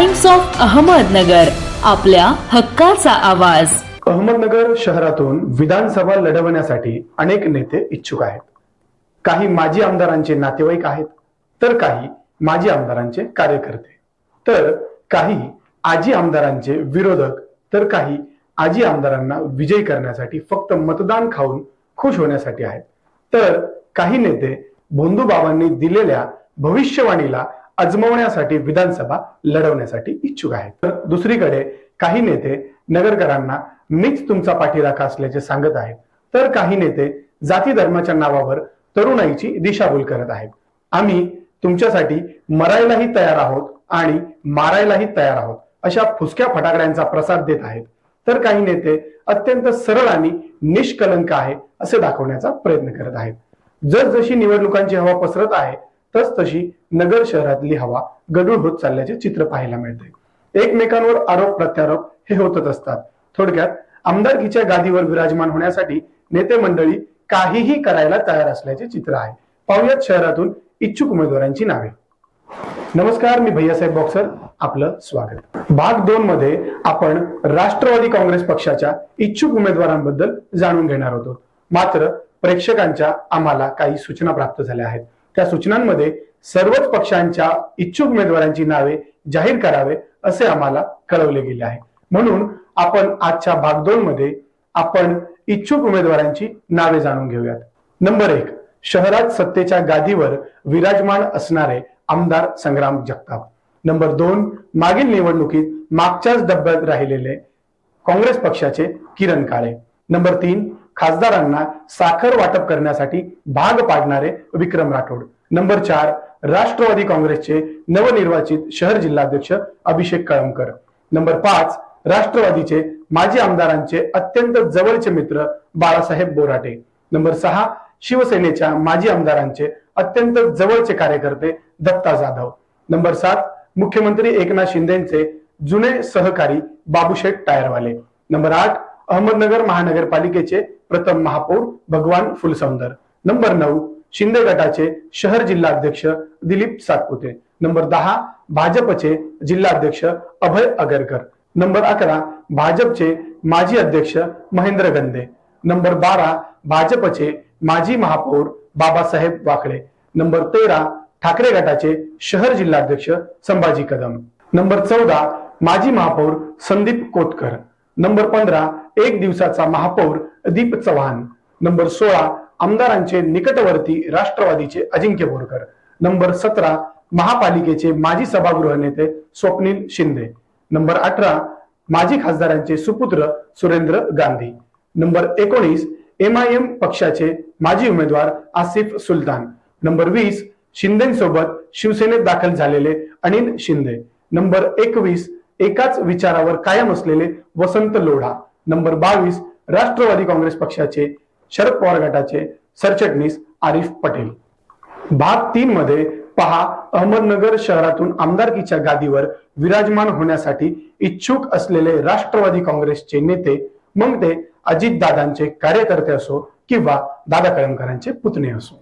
Times of Ahmednagar आपल्या हक्काचा आवाज. अहमदनगर शहरातून विधानसभा लढवण्यासाठी अनेक नेते इच्छुक आहेत. काही माजी आमदारांचे नातेवाईक आहेत तर काही माजी आमदारांचे कार्यकर्ते. तर काही आजी आमदारांचे विरोधक तर काही आजी आमदारांना विजयी करण्यासाठी फक्त मतदान खाऊन खुश होण्यासाठी आहेत. तर काही नेते भोंदूबाबांनी दिलेल्या भविष्यवाणीला अजमवण्यासाठी विधानसभा लढवण्यासाठी इच्छुक आहेत. तर दुसरीकडे काही नेते नगरकरांना मीच तुमचा पाठीराखा असल्याचे सांगत आहेत. तर काही नेते जाती धर्माच्या नावावर तरुणाईची दिशाभूल करत आहेत. आम्ही तुमच्यासाठी मरायलाही तयार आहोत आणि मारायलाही तयार आहोत अशा फुसक्या फटाकड्यांचा प्रसाद देत आहेत. तर काही नेते अत्यंत सरळ आणि निष्कलंक आहे असे दाखवण्याचा प्रयत्न करत आहेत. जसजशी निवडणुकांची हवा पसरत आहे तस तशी नगर शहरातली हवा गडूळ होत चालल्याचे चित्र पाहायला मिळते. एकमेकांवर आरोप प्रत्यारोप हे होतच असतात. थोडक्यात आमदारकीच्या गादीवर विराजमान होण्यासाठी नेते मंडळी काहीही करायला तयार असल्याचे चित्र आहे. पाहुयात शहरातून इच्छुक उमेदवारांची नावे. नमस्कार मी भैयासाहेब बॉक्सर. आपलं स्वागत. भाग दोन मध्ये आपण राष्ट्रवादी काँग्रेस पक्षाच्या इच्छुक उमेदवारांबद्दल जाणून घेणार होतो. मात्र प्रेक्षकांच्या आम्हाला काही सूचना प्राप्त झाल्या आहेत. त्या सूचनांमध्ये सर्वच पक्षांच्या इच्छुक उमेदवारांची नावे जाहीर करावे असे आम्हाला कळवले गेले आहे. म्हणून आपण आजच्या भाग दोन मध्ये आपण इच्छुक उमेदवारांची नावे जाणून घेऊयात. नंबर एक शहरात सत्तेच्या गादीवर विराजमान असणारे आमदार संग्राम जगताप. नंबर दोन मागील निवडणुकीत मागच्याच डब्यात राहिलेले काँग्रेस पक्षाचे किरण काळे. नंबर तीन खासदारांना साखर वाटप करण्यासाठी भाग पाडणारे विक्रम राठोड. नंबर चार राष्ट्रवादी काँग्रेसचे नवनिर्वाचित शहर जिल्हाध्यक्ष अभिषेक कळमकर. नंबर पाच राष्ट्रवादीचे माजी आमदारांचे अत्यंत जवळचे मित्र बाळासाहेब बोराटे. नंबर सहा शिवसेनेच्या माजी आमदारांचे अत्यंत जवळचे कार्यकर्ते दत्ता जाधव. नंबर सात मुख्यमंत्री एकनाथ शिंदेचे जुने सहकारी बाबूशेठ टायरवाले. नंबर आठ अहमदनगर महानगरपालिकेचे प्रथम महापौर भगवान फुलसौंदर. नंबर नऊ शिंदे गटाचे शहर जिल्हाध्यक्ष दिलीप सातपुते. नंबर दहा भाजपचे जिल्हाध्यक्ष अभय अगरकर. नंबर अकरा भाजपचे माजी अध्यक्ष महेंद्र गंदे. नंबर बारा भाजपचे माजी महापौर बाबासाहेब वाकळे. नंबर तेरा ठाकरे गटाचे शहर जिल्हाध्यक्ष संभाजी कदम. नंबर चौदा माजी महापौर संदीप कोतकर नंबर पंधरा एक दिवसाचा महापौर दीप चव्हाण. नंबर सोळा आमदारांचे निकटवर्ती राष्ट्रवादीचे अजिंक्य बोरकर. नंबर सतरा महापालिकेचे माजी सभागृह नेते स्वप्नील शिंदे. नंबर अठरा माजी खासदारांचे सुपुत्र सुरेंद्र गांधी. नंबर एकोणीस एम आय एम पक्षाचे माजी उमेदवार आसिफ सुलतान. नंबर वीस शिंदेसोबत शिवसेनेत दाखल झालेले अनिल शिंदे. नंबर एकवीस एकाच विचारावर कायम असलेले वसंत लोढा. नंबर बावीस राष्ट्रवादी काँग्रेस पक्षाचे शरद पवार गटाचे सरचिटणीस आरिफ पटेल. भाग तीन मध्ये पहा अहमदनगर शहरातून आमदारकीच्या गादीवर विराजमान होण्यासाठी इच्छुक असलेले राष्ट्रवादी काँग्रेसचे नेते मग ते अजितदादांचे कार्यकर्ते असो किंवा दादा कळमकरांचे पुतणे असो.